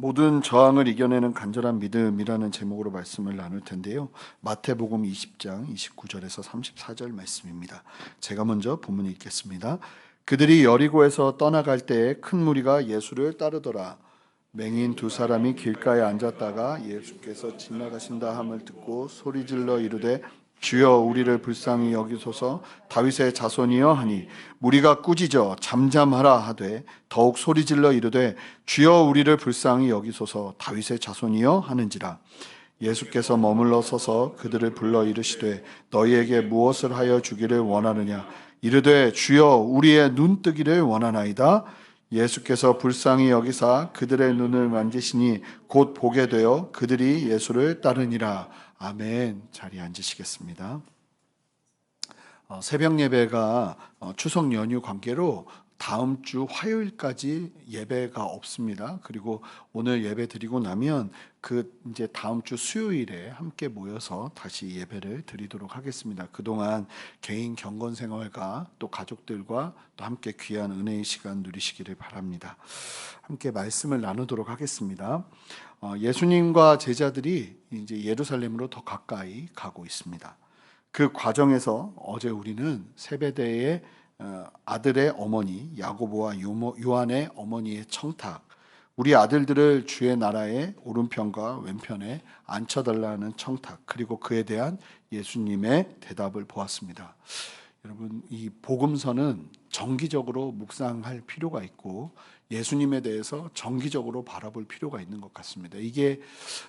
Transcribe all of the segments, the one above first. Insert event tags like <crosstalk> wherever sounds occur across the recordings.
모든 저항을 이겨내는 간절한 믿음이라는 제목으로 말씀을 나눌 텐데요. 마태복음 20장 29절에서 34절 말씀입니다. 제가 먼저 본문 읽겠습니다. 그들이 여리고에서 떠나갈 때에 큰 무리가 예수를 따르더라. 맹인 두 사람이 길가에 앉았다가 예수께서 지나가신다 함을 듣고 소리 질러 이르되 주여 우리를 불쌍히 여기소서. 다윗의 자손이여 하니 무리가 꾸짖어 잠잠하라 하되 더욱 소리질러 이르되 주여 우리를 불쌍히 여기소서. 다윗의 자손이여 하는지라. 예수께서 머물러 서서 그들을 불러 이르시되 너희에게 무엇을 하여 주기를 원하느냐? 이르되 주여 우리의 눈뜨기를 원하나이다. 예수께서 불쌍히 여기사 그들의 눈을 만지시니 곧 보게 되어 그들이 예수를 따르니라. 아멘. 자리에 앉으시겠습니다. 어, 새벽 예배가 어, 추석 연휴 관계로 다음 주 화요일까지 예배가 없습니다. 그리고 오늘 예배 드리고 나면 그 이제 다음 주 수요일에 함께 모여서 다시 예배를 드리도록 하겠습니다. 그동안 개인 경건 생활과 또 가족들과 또 함께 귀한 은혜의 시간 누리시기를 바랍니다. 함께 말씀을 나누도록 하겠습니다. 어, 예수님과 제자들이 이제 예루살렘으로 더 가까이 가고 있습니다. 그 과정에서 어제 우리는 세배대의 어, 아들의 어머니 야고보와 요한의 어머니의 청탁, 우리 아들들을 주의 나라의 오른편과 왼편에 앉혀달라는 청탁, 그리고 그에 대한 예수님의 대답을 보았습니다. 여러분, 이 복음서는 정기적으로 묵상할 필요가 있고 예수님에 대해서 정기적으로 바라볼 필요가 있는 것 같습니다. 이게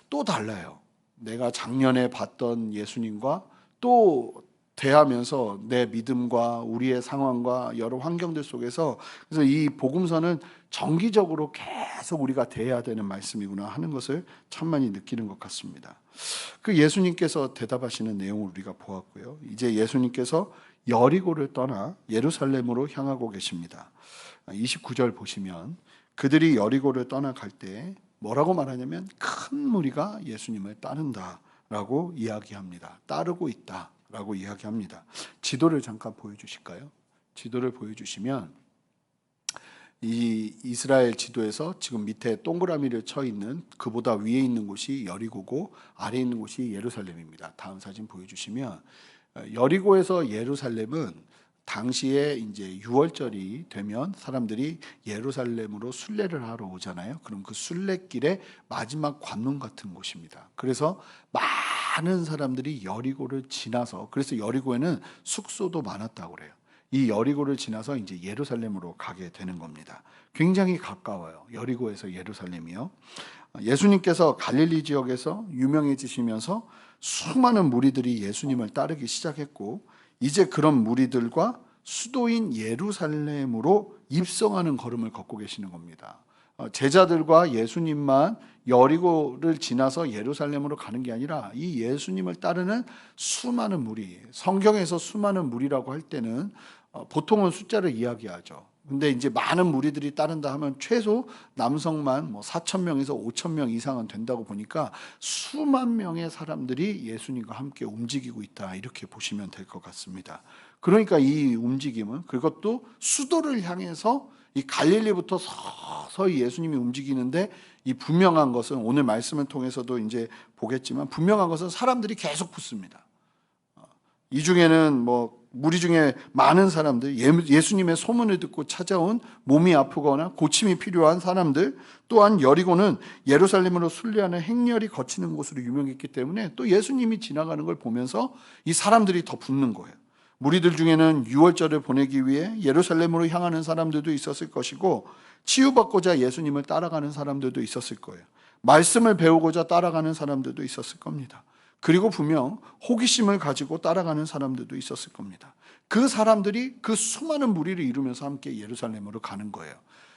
또 달라요. 내가 작년에 봤던 예수님과 또 대하면서 내 믿음과 우리의 상황과 여러 환경들 속에서 그래서 이 복음서는 정기적으로 계속 우리가 대해야 되는 말씀이구나 하는 것을 천만히 느끼는 것 같습니다. 그 예수님께서 대답하시는 내용을 우리가 보았고요. 이제 예수님께서 여리고를 떠나 예루살렘으로 향하고 계십니다. 29절 보시면 그들이 여리고를 떠나갈 때 뭐라고 말하냐면 큰 무리가 예수님을 따른다라고 이야기합니다. 따르고 있다라고 이야기합니다. 지도를 잠깐 보여주실까요? 지도를 보여주시면 이 이스라엘 지도에서 지금 밑에 동그라미를 쳐 있는 그보다 위에 있는 곳이 여리고고 아래에 있는 곳이 예루살렘입니다. 다음 사진 보여주시면 어, 여리고에서 예루살렘은 당시에 이제 6월절이 되면 사람들이 예루살렘으로 순례를 하러 오잖아요. 그럼 그 순례길의 마지막 관문 같은 곳입니다. 그래서 많은 사람들이 여리고를 지나서 그래서 여리고에는 숙소도 많았다고 그래요. 이 여리고를 지나서 이제 예루살렘으로 가게 되는 겁니다. 굉장히 가까워요. 여리고에서 예루살렘이요. 예수님께서 갈릴리 지역에서 유명해지시면서 수많은 무리들이 예수님을 따르기 시작했고 이제 그런 무리들과 수도인 예루살렘으로 입성하는 걸음을 걷고 계시는 겁니다. 어, 제자들과 예수님만 여리고를 지나서 예루살렘으로 가는 게 아니라 이 예수님을 따르는 수많은 무리, 성경에서 수많은 무리라고 할 때는 어, 보통은 숫자를 이야기하죠. 근데 이제 많은 무리들이 따른다 하면 최소 남성만 뭐 4천 명에서 5천 명 이상은 된다고 보니까 수만 명의 사람들이 예수님과 함께 움직이고 있다 이렇게 보시면 될 것 같습니다. 그러니까 이 움직임은 그것도 수도를 향해서 이 갈릴리부터 서서히 예수님이 움직이는데 이 분명한 것은 오늘 말씀을 통해서도 이제 보겠지만 분명한 것은 사람들이 계속 붙습니다. 이 중에는 뭐 무리 중에 많은 사람들 예- 예수님의 소문을 듣고 찾아온 몸이 아프거나 고침이 필요한 사람들 또한 여리고는 예루살렘으로 순례하는 행렬이 거치는 곳으로 유명했기 때문에 또 예수님이 지나가는 걸 보면서 이 사람들이 더 붙는 거예요. 무리들 중에는 유월절을 보내기 위해 예루살렘으로 향하는 사람들도 있었을 것이고 치유받고자 예수님을 따라가는 사람들도 있었을 거예요. 말씀을 배우고자 따라가는 사람들도 있었을 겁니다. 그리고 분명 호기심을 가지고 따라가는 사람들도 있었을 겁니다. 그 사람들이 그 수많은 무리를 이루면서 함께 예루살렘으로 가는 거예요.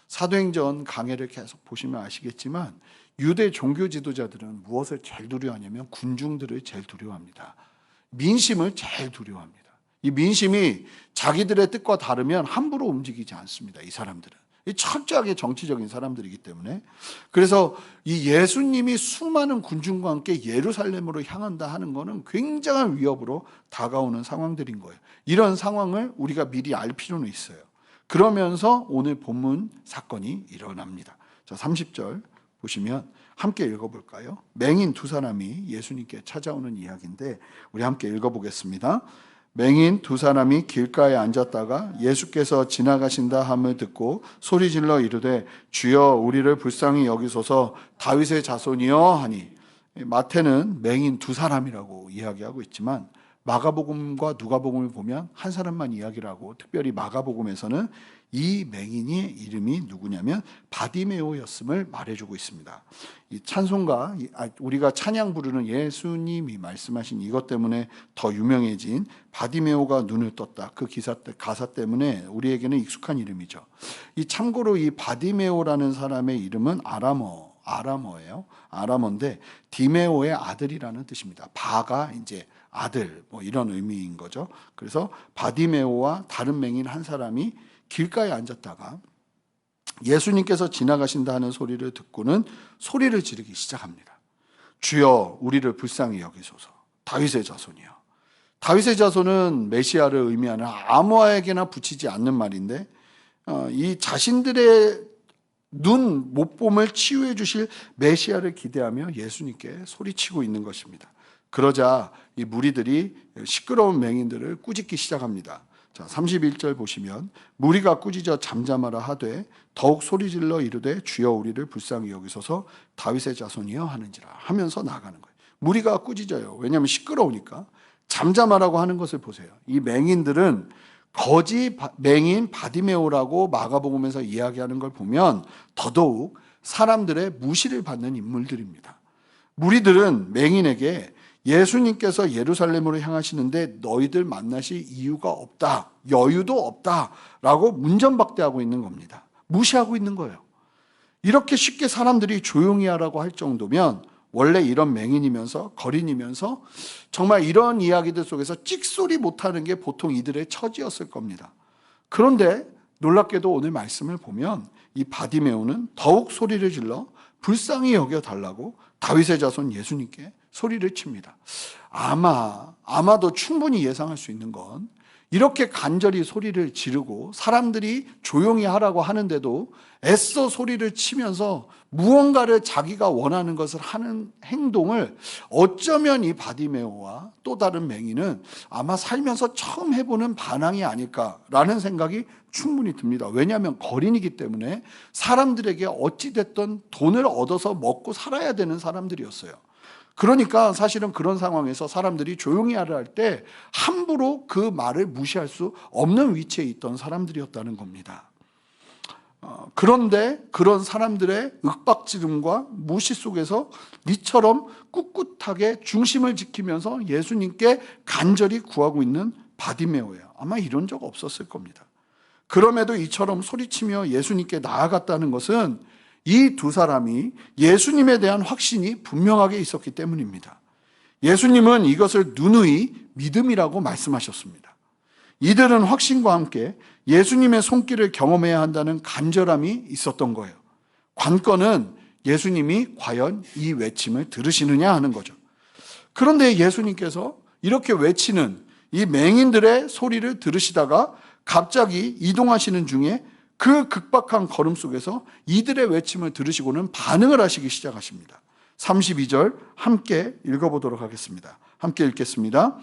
사도행전 강해를 계속 보시면 아시겠지만 유대 종교 지도자들은 무엇을 제일 두려워하냐면 군중들을 제일 두려워합니다. 민심을 제일 두려워합니다. 이 민심이 자기들의 뜻과 다르면 함부로 움직이지 않습니다. 이 사람들은. 이 철저하게 정치적인 사람들이기 때문에 그래서 이 예수님이 수많은 군중과 함께 예루살렘으로 향한다 하는 것은 굉장한 위협으로 다가오는 상황들인 거예요. 이런 상황을 우리가 미리 알 필요는 있어요. 그러면서 오늘 본문 사건이 일어납니다. 자, 30절 보시면 함께 읽어볼까요? 맹인 두 사람이 예수님께 찾아오는 이야기인데 우리 함께 읽어보겠습니다. 맹인 두 사람이 길가에 앉았다가 예수께서 지나가신다 함을 듣고 소리질러 이르되 주여 우리를 불쌍히 여기소서. 다윗의 자손이여 하니. 마태는 맹인 두 사람이라고 이야기하고 있지만 마가복음과 누가복음을 보면 한 사람만 이야기를 하고 특별히 마가복음에서는 이 맹인이 이름이 누구냐면 바디메오였음을 말해주고 있습니다. 이 찬송가 아, 우리가 찬양 부르는 예수님이 말씀하신 이것 때문에 더 유명해진 바디메오가 눈을 떴다. 그 기사 때 가사 때문에 우리에게는 익숙한 이름이죠. 이 참고로 이 바디메오라는 사람의 이름은 아람어 아람어예요. 아람어인데 디메오의 아들이라는 뜻입니다. 바가 이제 아들 뭐 이런 의미인 거죠. 그래서 바디메오와 다른 맹인 한 사람이 길가에 앉았다가 예수님께서 지나가신다 하는 소리를 듣고는 소리를 지르기 시작합니다. 주여 우리를 불쌍히 여기소서. 다윗의 자손이요. 다윗의 자손은 메시아를 의미하는 아무에게나 붙이지 않는 말인데 어, 이 자신들의 눈 못봄을 치유해 주실 메시아를 기대하며 예수님께 소리치고 있는 것입니다. 그러자 이 무리들이 시끄러운 맹인들을 꾸짖기 시작합니다. 자, 31절 보시면 무리가 꾸짖어 잠잠하라 하되 더욱 소리질러 이르되 주여 우리를 불쌍히 여기소서 다윗의 자손이여 하는지라 하면서 나가는 거예요. 무리가 꾸짖어요. 왜냐하면 시끄러우니까 잠잠하라고 하는 것을 보세요. 이 맹인들은 거지 맹인 바디메오라고 마가복음에서 이야기하는 걸 보면 더더욱 사람들의 무시를 받는 인물들입니다. 무리들은 맹인에게 예수님께서 예루살렘으로 향하시는데 너희들 만나실 이유가 없다. 여유도 없다. 라고 문전박대하고 있는 겁니다. 무시하고 있는 거예요. 이렇게 쉽게 사람들이 조용히 하라고 할 정도면 원래 이런 맹인이면서 거린이면서 정말 이런 이야기들 속에서 찍소리 못하는 게 보통 이들의 처지였을 겁니다. 그런데 놀랍게도 오늘 말씀을 보면 이 바디메오는 더욱 소리를 질러 불쌍히 여겨 달라고 다윗의 자손 예수님께 소리를 칩니다. 아마 아마도 충분히 예상할 수 있는 건 이렇게 간절히 소리를 지르고 사람들이 조용히 하라고 하는데도 애써 소리를 치면서 무언가를 자기가 원하는 것을 하는 행동을 어쩌면 이 바디메오와 또 다른 맹인은 아마 살면서 처음 해보는 반항이 아닐까라는 생각이 충분히 듭니다. 왜냐하면 거린이기 때문에 사람들에게 어찌됐든 돈을 얻어서 먹고 살아야 되는 사람들이었어요. 그러니까 사실은 그런 상황에서 사람들이 조용히 하라 할때 함부로 그 말을 무시할 수 없는 위치에 있던 사람들이었다는 겁니다. 어, 그런데 그런 사람들의 윽박지름과 무시 속에서 이처럼 꿋꿋하게 중심을 지키면서 예수님께 간절히 구하고 있는 바디메오예요. 아마 이런 적 없었을 겁니다. 그럼에도 이처럼 소리치며 예수님께 나아갔다는 것은 이 두 사람이 예수님에 대한 확신이 분명하게 있었기 때문입니다. 예수님은 이것을 누누이 믿음이라고 말씀하셨습니다. 이들은 확신과 함께 예수님의 손길을 경험해야 한다는 간절함이 있었던 거예요. 관건은 예수님이 과연 이 외침을 들으시느냐 하는 거죠. 그런데 예수님께서 이렇게 외치는 이 맹인들의 소리를 들으시다가 갑자기 이동하시는 중에 그 극박한 걸음 속에서 이들의 외침을 들으시고는 반응을 하시기 시작하십니다. 32절 함께 읽어보도록 하겠습니다. 함께 읽겠습니다.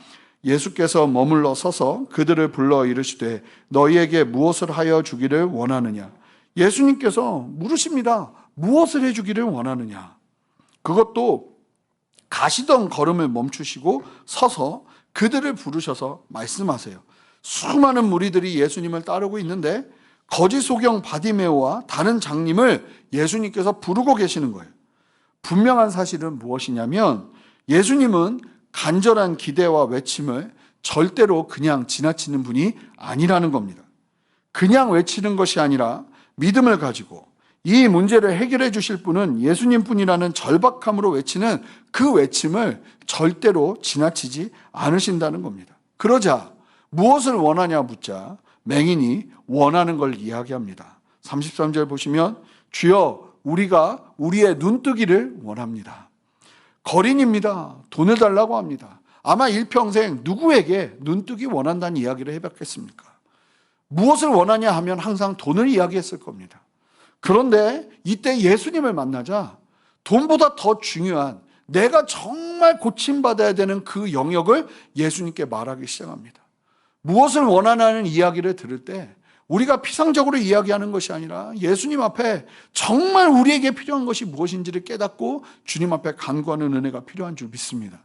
예수께서 머물러 서서 그들을 불러 이르시되 너희에게 무엇을 하여 주기를 원하느냐? 예수님께서 물으십니다. 무엇을 해 주기를 원하느냐? 그것도 가시던 걸음을 멈추시고 서서 그들을 부르셔서 말씀하세요. 수많은 무리들이 예수님을 따르고 있는데 거짓 소경 바디메오와 다른 장님을 예수님께서 부르고 계시는 거예요. 분명한 사실은 무엇이냐면 예수님은 간절한 기대와 외침을 절대로 그냥 지나치는 분이 아니라는 겁니다. 그냥 외치는 것이 아니라 믿음을 가지고 이 문제를 해결해 주실 분은 예수님 뿐이라는 절박함으로 외치는 그 외침을 절대로 지나치지 않으신다는 겁니다. 그러자 무엇을 원하냐 묻자 맹인이 원하는 걸 이야기합니다. 33절 보시면 주여 우리가 우리의 눈뜨기를 원합니다. 거린입니다. 돈을 달라고 합니다. 아마 일평생 누구에게 눈뜨기 원한다는 이야기를 해봤겠습니까? 무엇을 원하냐 하면 항상 돈을 이야기했을 겁니다. 그런데 이때 예수님을 만나자 돈보다 더 중요한 내가 정말 고침받아야 되는 그 영역을 예수님께 말하기 시작합니다. 무엇을 원하는 이야기를 들을 때 우리가 피상적으로 이야기하는 것이 아니라 예수님 앞에 정말 우리에게 필요한 것이 무엇인지를 깨닫고 주님 앞에 간구하는 은혜가 필요한 줄 믿습니다.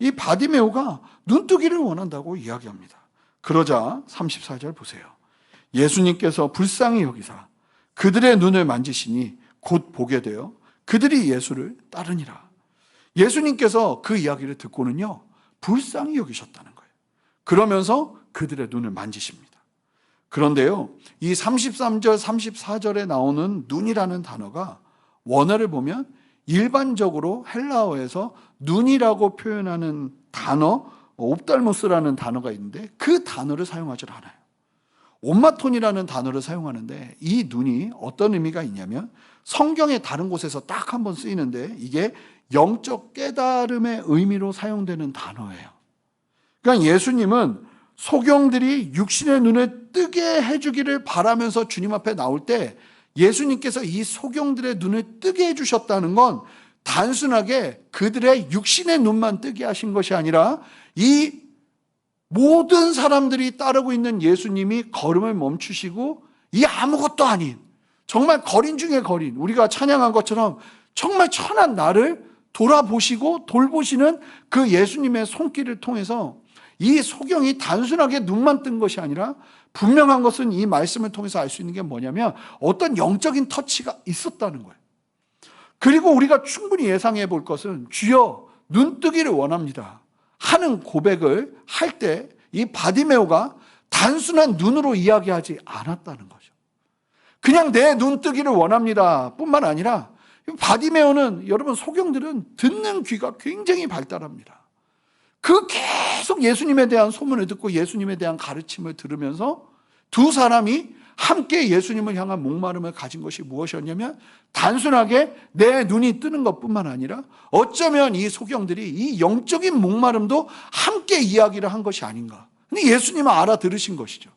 이 바디메오가 눈뜨기를 원한다고 이야기합니다. 그러자 34절 보세요. 예수님께서 불쌍히 여기사 그들의 눈을 만지시니 곧 보게 되어 그들이 예수를 따르니라. 예수님께서 그 이야기를 듣고는요, 불쌍히 여기셨다는 거예요. 그러면서 그들의 눈을 만지십니다. 그런데요, 이 33절, 34절에 나오는 눈이라는 단어가 원어를 보면 일반적으로 헬라어에서 눈이라고 표현하는 단어, 옵달모스라는 단어가 있는데 그 단어를 사용하지 않아요. 옴마톤이라는 단어를 사용하는데 이 눈이 어떤 의미가 있냐면 성경의 다른 곳에서 딱 한 번 쓰이는데 이게 영적 깨달음의 의미로 사용되는 단어예요. 그러니까 예수님은 소경들이 육신의 눈을 뜨게 해주기를 바라면서 주님 앞에 나올 때 예수님께서 이 소경들의 눈을 뜨게 해주셨다는 건 단순하게 그들의 육신의 눈만 뜨게 하신 것이 아니라 이 모든 사람들이 따르고 있는 예수님이 걸음을 멈추시고 이 아무것도 아닌 정말 거린 중에 거린 우리가 찬양한 것처럼 정말 천한 나를 돌아보시고 돌보시는 그 예수님의 손길을 통해서 이 소경이 단순하게 눈만 뜬 것이 아니라 분명한 것은 이 말씀을 통해서 알 수 있는 게 뭐냐면 어떤 영적인 터치가 있었다는 거예요. 그리고 우리가 충분히 예상해 볼 것은 주여 눈뜨기를 원합니다. 하는 고백을 할 때 이 바디메오가 단순한 눈으로 이야기하지 않았다는 거죠. 그냥 내 눈뜨기를 원합니다. 뿐만 아니라 바디메오는 여러분 소경들은 듣는 귀가 굉장히 발달합니다. 그 계속 예수님에 대한 소문을 듣고 예수님에 대한 가르침을 들으면서 두 사람이 함께 예수님을 향한 목마름을 가진 것이 무엇이었냐면 단순하게 내 눈이 뜨는 것뿐만 아니라 어쩌면 이 소경들이 이 영적인 목마름도 함께 이야기를 한 것이 아닌가. 근데 예수님은 알아들으신 것이죠.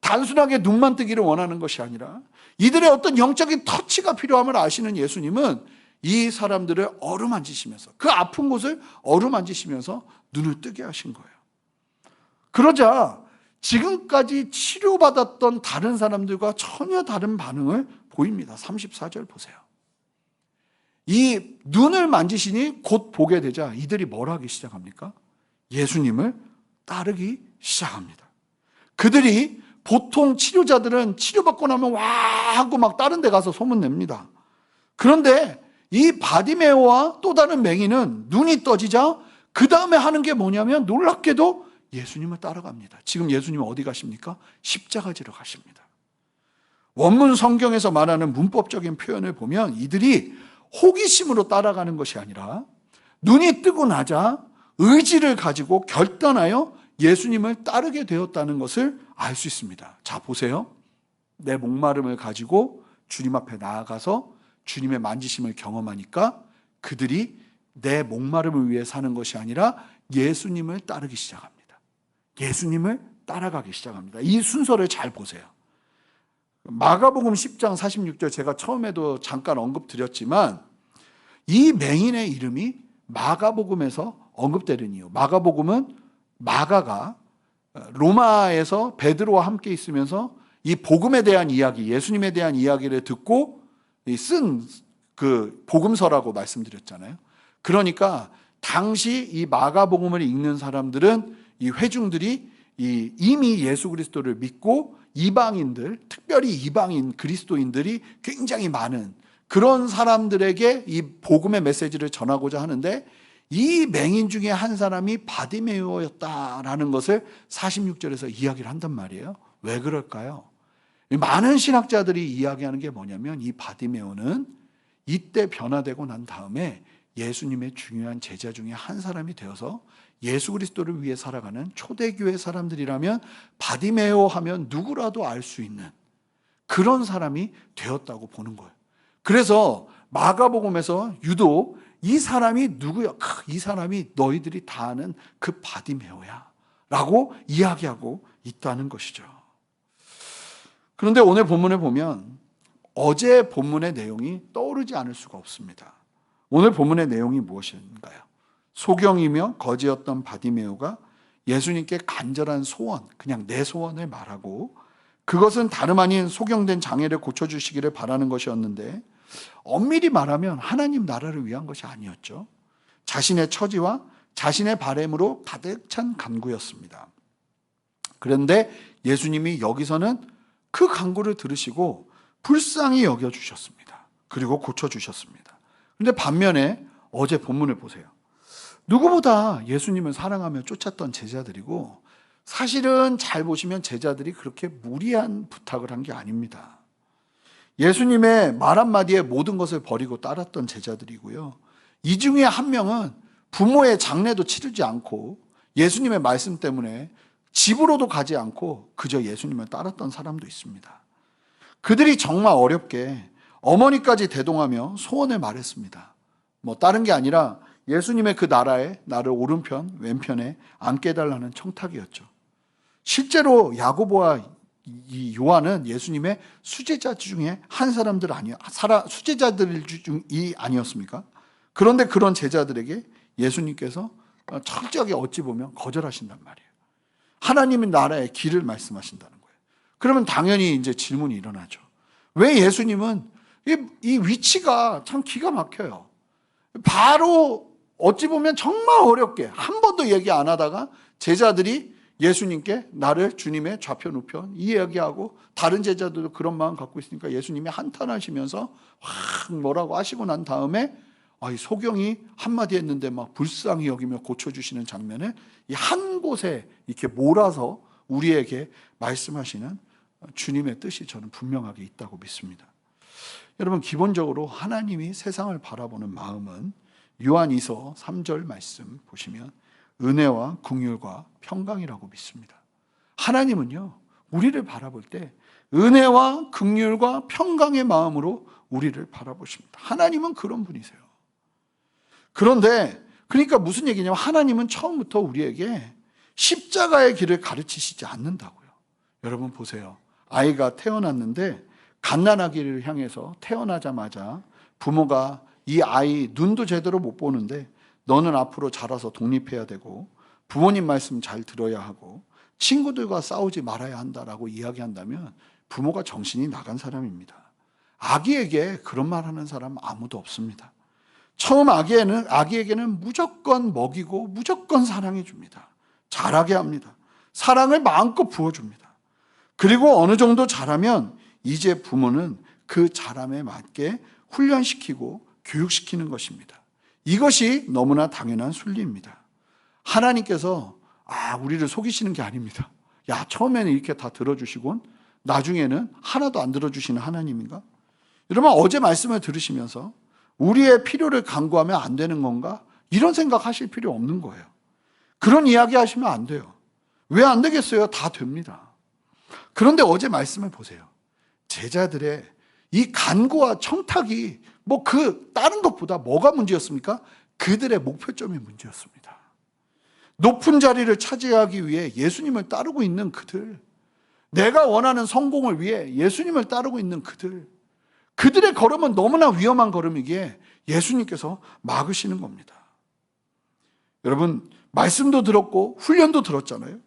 단순하게 눈만 뜨기를 원하는 것이 아니라 이들의 어떤 영적인 터치가 필요함을 아시는 예수님은 이 사람들을 어루만지시면서 그 아픈 곳을 어루만지시면서 눈을 뜨게 하신 거예요. 그러자 지금까지 치료받았던 다른 사람들과 전혀 다른 반응을 보입니다. 34절 보세요. 이 눈을 만지시니 곧 보게 되자 이들이 뭘 하기 시작합니까? 예수님을 따르기 시작합니다. 그들이 보통 치료자들은 치료받고 나면 와 하고 막 다른 데 가서 소문냅니다. 그런데 이 바디메오와 또 다른 맹인은 눈이 떠지자 그 다음에 하는 게 뭐냐면 놀랍게도 예수님을 따라갑니다. 지금 예수님 어디 가십니까? 십자가 지러 가십니다. 원문 성경에서 말하는 문법적인 표현을 보면 이들이 호기심으로 따라가는 것이 아니라 눈이 뜨고 나자 의지를 가지고 결단하여 예수님을 따르게 되었다는 것을 알 수 있습니다. 자, 보세요. 내 목마름을 가지고 주님 앞에 나아가서 주님의 만지심을 경험하니까 그들이 내 목마름을 위해 사는 것이 아니라 예수님을 따르기 시작합니다. 예수님을 따라가기 시작합니다. 이 순서를 잘 보세요. 마가복음 10장 46절 제가 처음에도 잠깐 언급드렸지만 이 맹인의 이름이 마가복음에서 언급되는 이유. 마가복음은 마가가 로마에서 베드로와 함께 있으면서 이 복음에 대한 이야기, 예수님에 대한 이야기를 듣고 쓴 그 복음서라고 말씀드렸잖아요. 그러니까 당시 이 마가복음을 읽는 사람들은 이 회중들이 이 이미 예수 그리스도를 믿고 이방인들, 특별히 이방인 그리스도인들이 굉장히 많은 그런 사람들에게 이 복음의 메시지를 전하고자 하는데 이 맹인 중에 한 사람이 바디메오였다라는 것을 46절에서 이야기를 한단 말이에요. 왜 그럴까요? 많은 신학자들이 이야기하는 게 뭐냐면 이 바디메오는 이때 변화되고 난 다음에 예수님의 중요한 제자 중에 한 사람이 되어서 예수 그리스도를 위해 살아가는 초대교회 사람들이라면 바디메오 하면 누구라도 알 수 있는 그런 사람이 되었다고 보는 거예요. 그래서 마가복음에서 유독 이 사람이 누구야? 이 사람이 너희들이 다 아는 그 바디메오야. 라고 이야기하고 있다는 것이죠. 그런데 오늘 본문을 보면 어제 본문의 내용이 떠오르지 않을 수가 없습니다. 오늘 본문의 내용이 무엇인가요? 소경이며 거지였던 바디메오가 예수님께 간절한 소원, 그냥 내 소원을 말하고 그것은 다름 아닌 소경된 장애를 고쳐주시기를 바라는 것이었는데 엄밀히 말하면 하나님 나라를 위한 것이 아니었죠. 자신의 처지와 자신의 바램으로 가득 찬 간구였습니다. 그런데 예수님이 여기서는 그 간구를 들으시고 불쌍히 여겨 주셨습니다. 그리고 고쳐 주셨습니다. 근데 반면에 어제 본문을 보세요. 누구보다 예수님을 사랑하며 쫓았던 제자들이고 사실은 잘 보시면 제자들이 그렇게 무리한 부탁을 한 게 아닙니다. 예수님의 말 한마디에 모든 것을 버리고 따랐던 제자들이고요. 이 중에 한 명은 부모의 장례도 치르지 않고 예수님의 말씀 때문에 집으로도 가지 않고 그저 예수님을 따랐던 사람도 있습니다. 그들이 정말 어렵게 어머니까지 대동하며 소원을 말했습니다. 뭐 다른 게 아니라 예수님의 그 나라에 나를 오른편 왼편에 앉게 해달라는 청탁이었죠. 실제로 야고보와 이 요한은 예수님의 수제자 중에 한 사람들 사라 수제자들 중이 아니었습니까? 그런데 그런 제자들에게 예수님께서 철저하게 어찌 보면 거절하신단 말이에요. 하나님의 나라의 길을 말씀하신다는 거예요. 그러면 당연히 이제 질문이 일어나죠. 왜 예수님은 이, 이 위치가 참 기가 막혀요. 바로 어찌 보면 정말 어렵게 한 번도 얘기 안 하다가 제자들이 예수님께 나를 주님의 좌편 우편 이야기하고 다른 제자들도 그런 마음 갖고 있으니까 예수님이 한탄하시면서 확 뭐라고 하시고 난 다음에 아, 이 소경이 한마디 했는데 막 불쌍히 여기며 고쳐주시는 장면을 이한 곳에 이렇게 몰아서 우리에게 말씀하시는 주님의 뜻이 저는 분명하게 있다고 믿습니다. 여러분, 기본적으로 하나님이 세상을 바라보는 마음은 요한이서 3절 말씀 보시면 은혜와 긍휼과 평강이라고 믿습니다. 하나님은요, 우리를 바라볼 때 은혜와 긍휼과 평강의 마음으로 우리를 바라보십니다. 하나님은 그런 분이세요. 그런데 그러니까 무슨 얘기냐면 하나님은 처음부터 우리에게 십자가의 길을 가르치시지 않는다고요. 여러분 보세요. 아이가 태어났는데 갓난아기를 향해서 태어나자마자 부모가 이 아이 눈도 제대로 못 보는데 너는 앞으로 자라서 독립해야 되고 부모님 말씀 잘 들어야 하고 친구들과 싸우지 말아야 한다라고 이야기한다면 부모가 정신이 나간 사람입니다. 아기에게 그런 말 하는 사람 아무도 없습니다. 처음 아기에는, 아기에게는 무조건 먹이고 무조건 사랑해 줍니다. 잘하게 합니다. 사랑을 마음껏 부어 줍니다. 그리고 어느 정도 자라면 이제 부모는 그 자람에 맞게 훈련시키고 교육시키는 것입니다. 이것이 너무나 당연한 순리입니다. 하나님께서 아, 우리를 속이시는 게 아닙니다. 야, 처음에는 이렇게 다 들어주시곤 나중에는 하나도 안 들어주시는 하나님인가? 여러분, 어제 말씀을 들으시면서 우리의 필요를 강구하면 안 되는 건가? 이런 생각 하실 필요 없는 거예요. 그런 이야기 하시면 안 돼요. 왜 안 되겠어요? 다 됩니다. 그런데 어제 말씀을 보세요. 제자들의 이 간구와 청탁이 뭐 그 다른 것보다 뭐가 문제였습니까? 그들의 목표점이 문제였습니다. 높은 자리를 차지하기 위해 예수님을 따르고 있는 그들, 내가 원하는 성공을 위해 예수님을 따르고 있는 그들, 그들의 걸음은 너무나 위험한 걸음이기에 예수님께서 막으시는 겁니다. 여러분, 말씀도 들었고 훈련도 들었잖아요.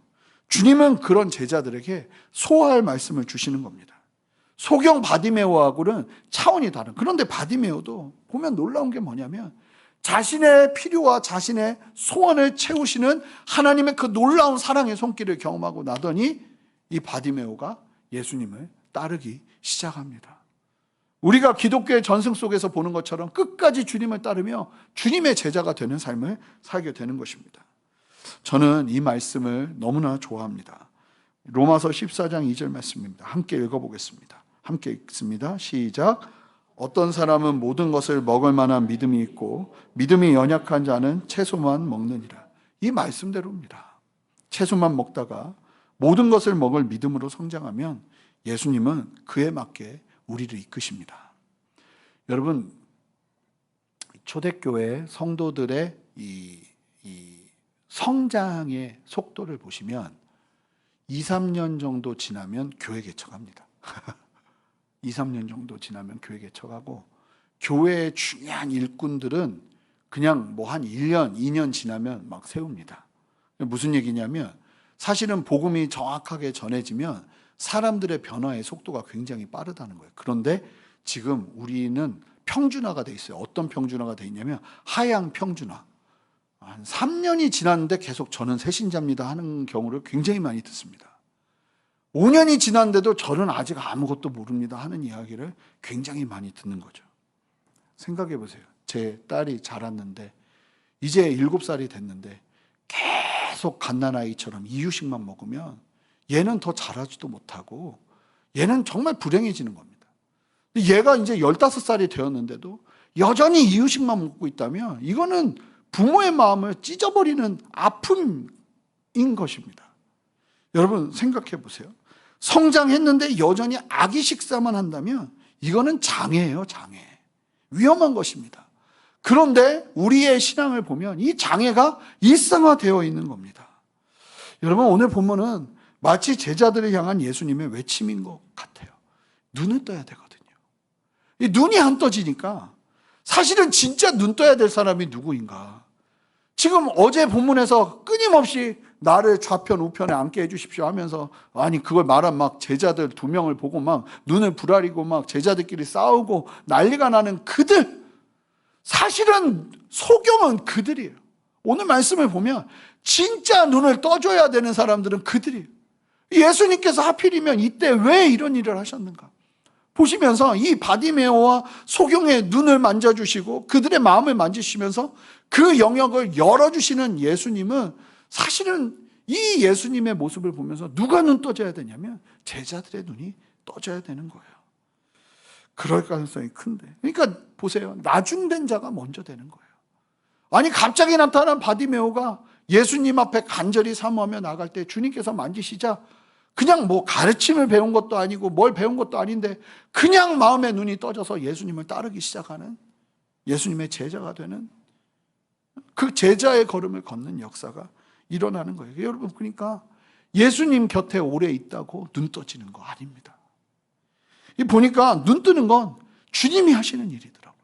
주님은 그런 제자들에게 소화할 말씀을 주시는 겁니다. 소경 바디메오하고는 차원이 다른. 그런데 바디메오도 보면 놀라운 게 뭐냐면 자신의 필요와 자신의 소원을 채우시는 하나님의 그 놀라운 사랑의 손길을 경험하고 나더니 이 바디메오가 예수님을 따르기 시작합니다. 우리가 기독교의 전승 속에서 보는 것처럼 끝까지 주님을 따르며 주님의 제자가 되는 삶을 살게 되는 것입니다. 저는 이 말씀을 너무나 좋아합니다. 로마서 14장 2절 말씀입니다. 함께 읽어보겠습니다. 함께 읽습니다. 시작. 어떤 사람은 모든 것을 먹을 만한 믿음이 있고 믿음이 연약한 자는 채소만 먹느니라. 이 말씀대로입니다. 채소만 먹다가 모든 것을 먹을 믿음으로 성장하면 예수님은 그에 맞게 우리를 이끄십니다. 여러분 초대교회 성도들의 이, 이 성장의 속도를 보시면 2, 3년 정도 지나면 교회 개척합니다. <laughs> 2, 3년 정도 지나면 교회 개척하고 교회의 중요한 일꾼들은 그냥 뭐 한 1년, 2년 지나면 막 세웁니다. 무슨 얘기냐면 사실은 복음이 정확하게 전해지면 사람들의 변화의 속도가 굉장히 빠르다는 거예요. 그런데 지금 우리는 평준화가 돼 있어요. 어떤 평준화가 돼 있냐면 하향 평준화. 한 3년이 지났는데 계속 저는 새신자입니다 하는 경우를 굉장히 많이 듣습니다. 5년이 지났는데도 저는 아직 아무것도 모릅니다 하는 이야기를 굉장히 많이 듣는 거죠. 생각해 보세요. 제 딸이 자랐는데 이제 7살이 됐는데 계속 갓난아이처럼 이유식만 먹으면 얘는 더 자라지도 못하고 얘는 정말 불행해지는 겁니다. 얘가 이제 15살이 되었는데도 여전히 이유식만 먹고 있다면 이거는 부모의 마음을 찢어버리는 아픔인 것입니다. 여러분 생각해 보세요. 성장했는데 여전히 아기 식사만 한다면 이거는 장애예요, 장애. 위험한 것입니다. 그런데 우리의 신앙을 보면 이 장애가 일상화되어 있는 겁니다. 여러분 오늘 본문은 마치 제자들을 향한 예수님의 외침인 것 같아요. 눈을 떠야 되거든요. 이 눈이 안 떠지니까 사실은 진짜 눈 떠야 될 사람이 누구인가? 지금 어제 본문에서 끊임없이 나를 좌편 우편에 앉게 해주십시오 하면서 아니 그걸 말한 막 제자들 두 명을 보고 막 눈을 부라리고 막 제자들끼리 싸우고 난리가 나는 그들 사실은 소경은 그들이에요. 오늘 말씀을 보면 진짜 눈을 떠줘야 되는 사람들은 그들이에요. 예수님께서 하필이면 이때 왜 이런 일을 하셨는가? 보시면서 이 바디메오와 소경의 눈을 만져주시고 그들의 마음을 만지시면서 그 영역을 열어주시는 예수님은 사실은 이 예수님의 모습을 보면서 누가 눈 떠져야 되냐면 제자들의 눈이 떠져야 되는 거예요. 그럴 가능성이 큰데. 그러니까 보세요. 나중된 자가 먼저 되는 거예요. 아니 갑자기 나타난 바디메오가 예수님 앞에 간절히 사모하며 나갈 때 주님께서 만지시자 그냥 뭐 가르침을 배운 것도 아니고 뭘 배운 것도 아닌데 그냥 마음의 눈이 떠져서 예수님을 따르기 시작하는 예수님의 제자가 되는 그 제자의 걸음을 걷는 역사가 일어나는 거예요. 여러분 그러니까 예수님 곁에 오래 있다고 눈 떠지는 거 아닙니다. 이 보니까 눈 뜨는 건 주님이 하시는 일이더라고요.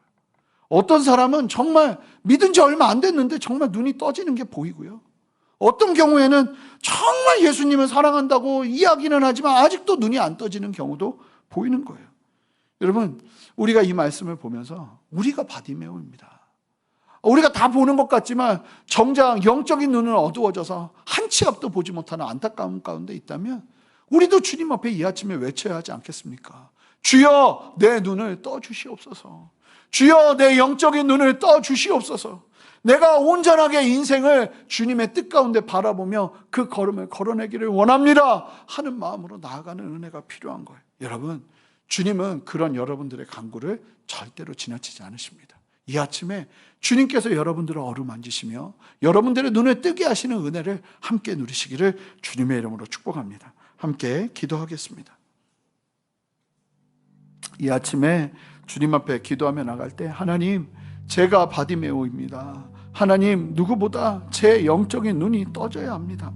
어떤 사람은 정말 믿은 지 얼마 안 됐는데 정말 눈이 떠지는 게 보이고요. 어떤 경우에는 정말 예수님을 사랑한다고 이야기는 하지만 아직도 눈이 안 떠지는 경우도 보이는 거예요. 여러분, 우리가 이 말씀을 보면서 우리가 바디메오입니다. 우리가 다 보는 것 같지만 정작 영적인 눈은 어두워져서 한 치 앞도 보지 못하는 안타까움 가운데 있다면 우리도 주님 앞에 이 아침에 외쳐야 하지 않겠습니까? 주여 내 눈을 떠 주시옵소서. 주여 내 영적인 눈을 떠 주시옵소서. 내가 온전하게 인생을 주님의 뜻 가운데 바라보며 그 걸음을 걸어내기를 원합니다. 하는 마음으로 나아가는 은혜가 필요한 거예요. 여러분, 주님은 그런 여러분들의 간구를 절대로 지나치지 않으십니다. 이 아침에 주님께서 여러분들을 어루만지시며 여러분들의 눈을 뜨게 하시는 은혜를 함께 누리시기를 주님의 이름으로 축복합니다. 함께 기도하겠습니다. 이 아침에 주님 앞에 기도하며 나갈 때 하나님 제가 바디메오입니다. 하나님 누구보다 제 영적인 눈이 떠져야 합니다.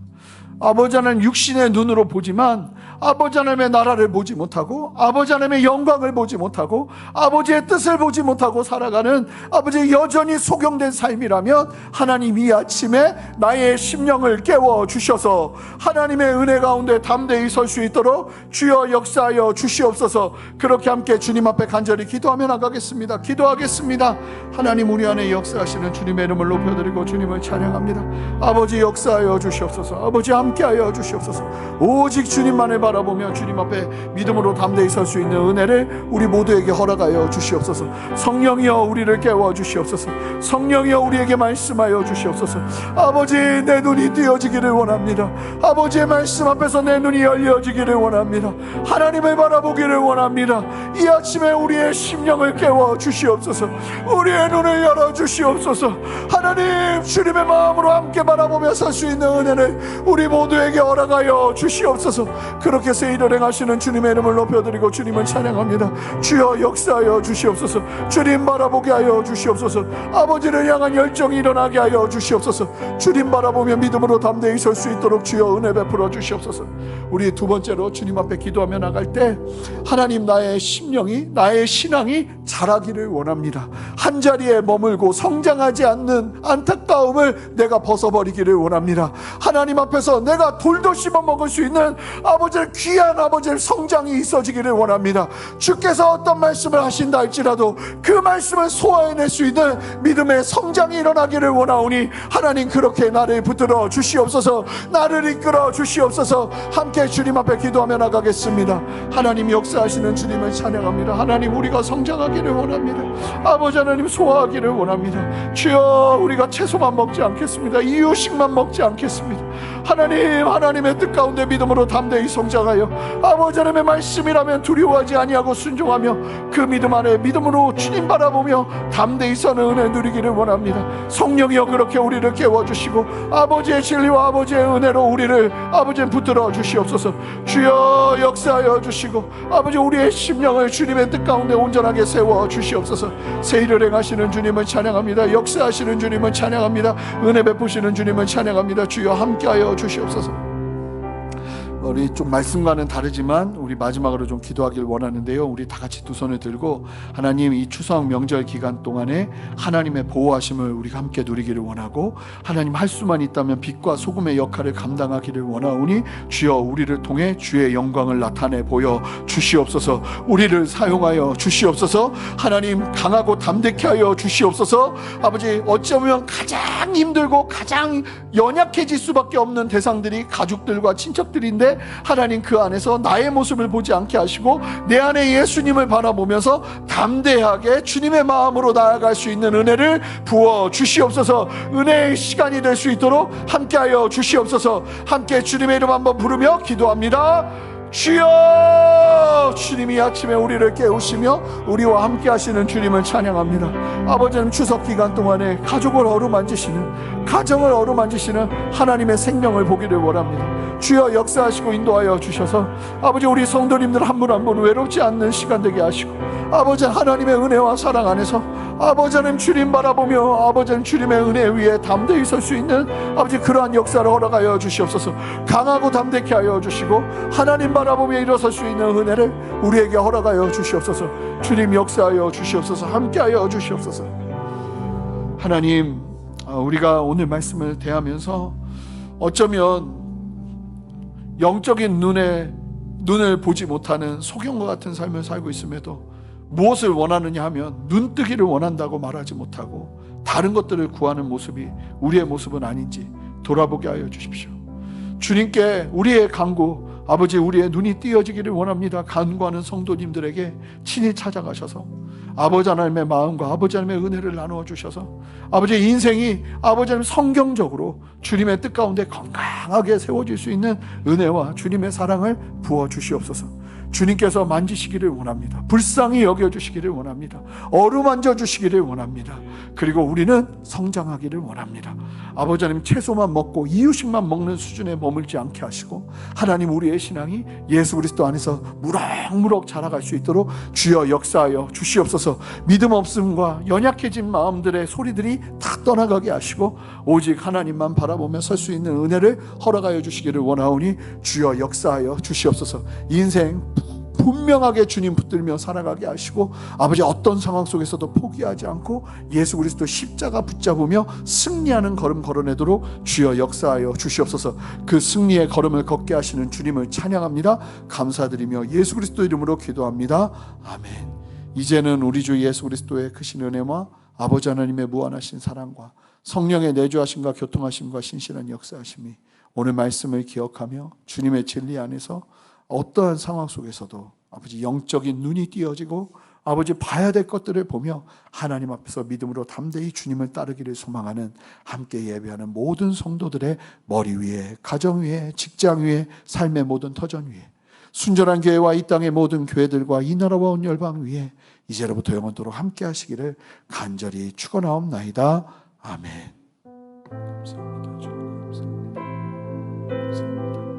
아버지 하나님 육신의 눈으로 보지만 아버지 하나님의 나라를 보지 못하고 아버지 하나님의 영광을 보지 못하고 아버지의 뜻을 보지 못하고 살아가는 아버지 여전히 소경된 삶이라면 하나님 이 아침에 나의 심령을 깨워 주셔서 하나님의 은혜 가운데 담대히 설 수 있도록 주여 역사하여 주시옵소서. 그렇게 함께 주님 앞에 간절히 기도하며 나가겠습니다. 기도하겠습니다. 하나님 우리 안에 역사하시는 주님의 이름을 높여드리고 주님을 찬양합니다. 아버지 역사하여 주시옵소서. 아버지 함께하여 주시옵소서. 오직 주님만을 바라보며 주님 앞에 믿음으로 담대히 설 수 있는 은혜를 우리 모두에게 허락하여 주시옵소서. 성령이여 우리를 깨워 주시옵소서. 성령이여 우리에게 말씀하여 주시옵소서. 아버지 내 눈이 띄어지기를 원합니다. 아버지의 말씀 앞에서 내 눈이 열려지기를 원합니다. 하나님을 바라보기를 원합니다. 이 아침에 우리의 심령을 깨워 주시옵소서. 우리의 눈을 열어 주시옵소서. 하나님 주님의 마음으로 함께 바라보며 설수 있는 은혜를 우리 모두에게 허락하여 주시옵소서 그렇게 세일을 행하시는 주님의 이름을 높여드리고 주님을 찬양합니다. 주여 역사하여 주시옵소서. 주님 바라보게 하여 주시옵소서. 아버지를 향한 열정이 일어나게 하여 주시옵소서. 주님 바라보며 믿음으로 담대히 설 수 있도록 주여 은혜 베풀어 주시옵소서. 우리 두 번째로 주님 앞에 기도하며 나갈 때 하나님 나의 심령이 나의 신앙이 자라기를 원합니다. 한 자리에 머물고 성장하지 않는 안타까움을 내가 벗어버리기를 원합니다. 하나님 앞에서 내가 돌도 씹어 먹을 수 있는 아버지 의 귀한 아버지의 성장이 있어지기를 원합니다. 주께서 어떤 말씀을 하신다 할지라도 그 말씀을 소화해낼 수 있는 믿음의 성장이 일어나기를 원하오니 하나님 그렇게 나를 붙들어 주시옵소서 나를 이끌어 주시옵소서 함께 주님 앞에 기도하며 나가겠습니다. 하나님 역사하시는 주님을 찬양합니다. 하나님 우리가 성장하기를 원합니다. 아버지 하나님 소화하기를 원합니다. 주여 우리가 채소만 먹지 않겠습니다. 이유식만 먹지 않겠습니다. 하나님 하나님의 뜻 가운데 믿음으로 담대히 성장 하여 아버지 하나님의 말씀이라면 두려워하지 아니하고 순종하며 그 믿음 안에 믿음으로 주님 바라보며 담대히 서는 은혜 누리기를 원합니다. 성령이여 그렇게 우리를 깨워주시고 아버지의 진리와 아버지의 은혜로 우리를 아버지 붙들어 주시옵소서. 주여 역사하여 주시고 아버지 우리의 심령을 주님의 뜻 가운데 온전하게 세워 주시옵소서. 세일을 행하시는 주님을 찬양합니다. 역사하시는 주님을 찬양합니다. 은혜 베푸시는 주님을 찬양합니다. 주여 함께하여 주시옵소서 우리 좀 말씀과는 다르지만 우리 마지막으로 좀 기도하길 원하는데요. 우리 다 같이 두 손을 들고 하나님 이 추석 명절 기간 동안에 하나님의 보호하심을 우리가 함께 누리기를 원하고 하나님 할 수만 있다면 빛과 소금의 역할을 감당하기를 원하오니 주여 우리를 통해 주의 영광을 나타내 보여 주시옵소서. 우리를 사용하여 주시옵소서. 하나님 강하고 담대케 하여 주시옵소서. 아버지 어쩌면 가장 힘들고 가장 연약해질 수밖에 없는 대상들이 가족들과 친척들인데 하나님 그 안에서 나의 모습을 보지 않게 하시고 내 안에 예수님을 바라보면서 담대하게 주님의 마음으로 나아갈 수 있는 은혜를 부어 주시옵소서. 은혜의 시간이 될 수 있도록 함께하여 주시옵소서. 함께 주님의 이름 한번 부르며 기도합니다. 주여! 주님이 아침에 우리를 깨우시며 우리와 함께 하시는 주님을 찬양합니다. 아버지는 추석 기간 동안에 가족을 어루만지시는 가정을 어루만지시는 하나님의 생명을 보기를 원합니다 주여 역사하시고 인도하여 주셔서 아버지 우리 성도님들 한 분 한 분 외롭지 않는 시간 되게 하시고 아버지 하나님의 은혜와 사랑 안에서 아버지 하나님 주님 바라보며 아버지 하나님 주님의 은혜 위에 담대히 설 수 있는 아버지 그러한 역사를 허락하여 주시옵소서. 강하고 담대케 하여 주시고 하나님 바라보며 일어설 수 있는 은혜를 우리에게 허락하여 주시옵소서. 주님 역사하여 주시옵소서. 함께하여 주시옵소서. 하나님 어, 우리가 오늘 말씀을 대하면서 어쩌면 영적인 눈에 눈을 보지 못하는 소경과 같은 삶을 살고 있음에도 무엇을 원하느냐 하면 눈뜨기를 원한다고 말하지 못하고 다른 것들을 구하는 모습이 우리의 모습은 아닌지 돌아보게 하여 주십시오. 주님께 우리의 간구 아버지 우리의 눈이 띄어지기를 원합니다. 간구하는 성도님들에게 친히 찾아가셔서 아버지 하나님의 마음과 아버지 하나님의 은혜를 나누어 주셔서 아버지 인생이 아버지 하나님 성경적으로 주님의 뜻 가운데 건강하게 세워질 수 있는 은혜와 주님의 사랑을 부어 주시옵소서. 주님께서 만지시기를 원합니다. 불쌍히 여겨주시기를 원합니다. 어루만져 주시기를 원합니다. 그리고 우리는 성장하기를 원합니다. 아버지 하나님 채소만 먹고 이유식만 먹는 수준에 머물지 않게 하시고 하나님 우리의 신앙이 예수 그리스도 안에서 무럭무럭 자라갈 수 있도록 주여 역사하여 주시옵소서 믿음 없음과 연약해진 마음들의 소리들이 다 떠나가게 하시고 오직 하나님만 바라보며 설 수 있는 은혜를 허락하여 주시기를 원하오니 주여 역사하여 주시옵소서 인생 분명하게 주님 붙들며 살아가게 하시고 아버지 어떤 상황 속에서도 포기하지 않고 예수 그리스도 십자가 붙잡으며 승리하는 걸음 걸어내도록 주여 역사하여 주시옵소서. 그 승리의 걸음을 걷게 하시는 주님을 찬양합니다. 감사드리며 예수 그리스도 이름으로 기도합니다. 아멘. 이제는 우리 주 예수 그리스도의 크신 은혜와 아버지 하나님의 무한하신 사랑과 성령의 내주하심과 교통하심과 신실한 역사하심이 오늘 말씀을 기억하며 주님의 진리 안에서 어떠한 상황 속에서도 아버지 영적인 눈이 띄어지고 아버지 봐야 될 것들을 보며 하나님 앞에서 믿음으로 담대히 주님을 따르기를 소망하는 함께 예배하는 모든 성도들의 머리 위에 가정 위에 직장 위에 삶의 모든 터전 위에 순전한 교회와 이 땅의 모든 교회들과 이 나라와 온 열방 위에 이제로부터 영원토록 함께 하시기를 간절히 축원하옵나이다. 아멘. 감사합니다. 주님 감사합니다. 감사합니다.